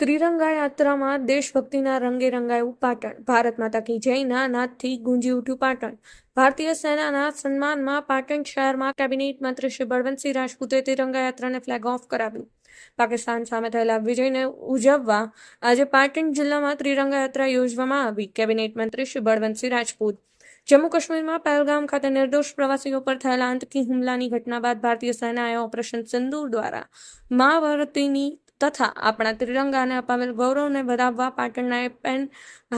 ત્રિરંગા યાત્રામાં દેશભક્તિના રંગે રંગાયું પાટણ. ભારત માતા કી જયના નાદથી ગુંજી ઉઠ્યું પાટણ. ભારતીય સેનાના સન્માનમાં પાટણ શહેરમાં કેબિનેટ મંત્રી શ્રી બળવંતસિંહ રાજપૂતે તિરંગા યાત્રાને ફ્લેગ ઓફ કરાવ્યું. પાકિસ્તાન સામે થયેલા વિજયને ઉજવવા આજે પાટણ જિલ્લામાં ત્રિરંગા યાત્રા યોજવામાં આવી. કેબિનેટ મંત્રી શ્રી બળવંતસિંહ રાજપૂત. જમ્મુ કાશ્મીરમાં પહેલગામ ખાતે નિર્દોષ પ્રવાસીઓ પર થયેલા આતંકી હુમલાની ઘટના બાદ ભારતીય સેનાએ ઓપરેશન સિંદૂર દ્વારા મા ભારતીની તથા આપણા ત્રિરંગાને અપાવેલ ગૌરવને વધાવવા પાટણના પેન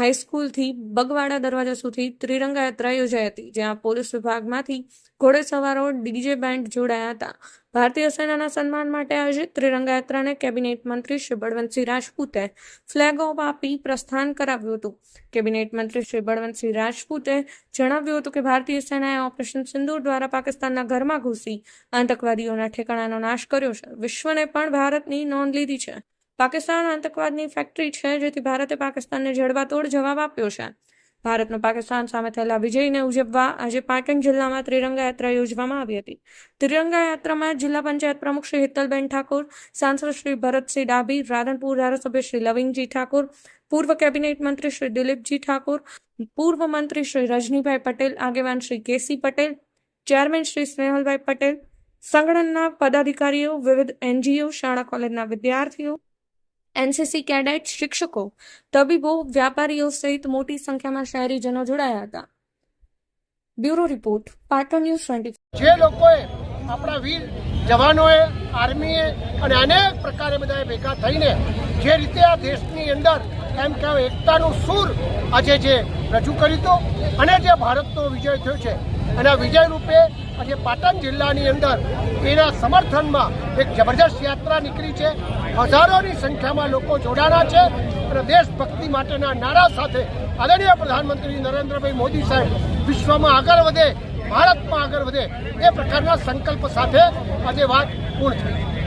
હાઈસ્કૂલથી બગવાડા દરવાજા સુધી ત્રિરંગા યાત્રા યોજાઈ હતી, જ્યાં પોલીસ વિભાગમાંથી ઘોડેસવારો ડીજે બેન્ડ જોડાયા હતા. ભારતીય સેનાના સન્માન માટે આયોજિત ત્રિરંગા યાત્રાને કેબિનેટ મંત્રી શ્રી બળવંતસિંહ રાજપૂતે ફ્લેગ ઓફ આપી પ્રસ્થાન કરાવ્યું હતું. કેબિનેટ મંત્રી શ્રી બળવંતસિંહ રાજપૂતે જણાવ્યું હતું કે ભારતીય સેનાએ ઓપરેશન સિંદૂર દ્વારા પાકિસ્તાનના ઘરમાં ઘૂસી આતંકવાદીઓના ઠેકાણાનો નાશ કર્યો છે. વિશ્વને પણ ભારતની નોંધ લીધી છે. પાકિસ્તાન આતંકવાદની ફેક્ટરી છે, જેથી ભારતે પાકિસ્તાનને જડબાતોડ જવાબ આપ્યો છે. ભારતનો પાકિસ્તાન સામે થયેલા વિજયને ઉજવવા આજે પાટણ જિલ્લામાં ત્રિરંગા યાત્રા યોજવામાં આવી હતી. ત્રિરંગા યાત્રામાં જિલ્લા પંચાયત પ્રમુખ શ્રી હિતલબેન ઠાકોર, સાંસદ શ્રી ભરતસિંહ ડાભી, રાધનપુર ધારાસભ્ય શ્રી લવિંગજી ઠાકોર, પૂર્વ કેબિનેટ મંત્રી શ્રી દિલીપજી ઠાકોર, પૂર્વ મંત્રી શ્રી રજનીભાઈ પટેલ, આગેવાન શ્રી કેસી પટેલ, ચેરમેન શ્રી સ્નેહલભાઈ પટેલ, સંગઠનના પદાધિકારીઓ, વિવિધ એનજીઓ, શાળા કોલેજના વિદ્યાર્થીઓ એનસીસી કેડેટ શિક્ષકો, તબીબો, વ્યાપારીઓ સહિત મોટી સંખ્યામાં શહેરીજનો જોડાયા હતા. Bureau report, Patan news twenty જે લોકોએ આપણા વીર જવાનોએ, આર્મીએ અને અનેક પ્રકારે બધાએ ભેગા થઈને જે રીતે આ દેશની અંદર એમ કહેવાય એકતાનું સૂર આજે જે રજૂ કર્યું હતું અને જે ભારતનો વિજય થયો છે અને વિજય રૂપે આજે પાટણ જિલ્લાની અંદર એના સમર્થનમાં એક જબરજસ્ત યાત્રા નીકળી છે. હજારોની સંખ્યામાં લોકો જોડાણા છે અને દેશભક્તિ માટેના નારા સાથે આદરણીય પ્રધાનમંત્રી નરેન્દ્રભાઈ મોદી સાહેબ વિશ્વમાં આગળ વધે, ભારતમાં આગળ વધે એ પ્રકારના સંકલ્પ સાથે આજે વાત પૂર્ણ થઈ.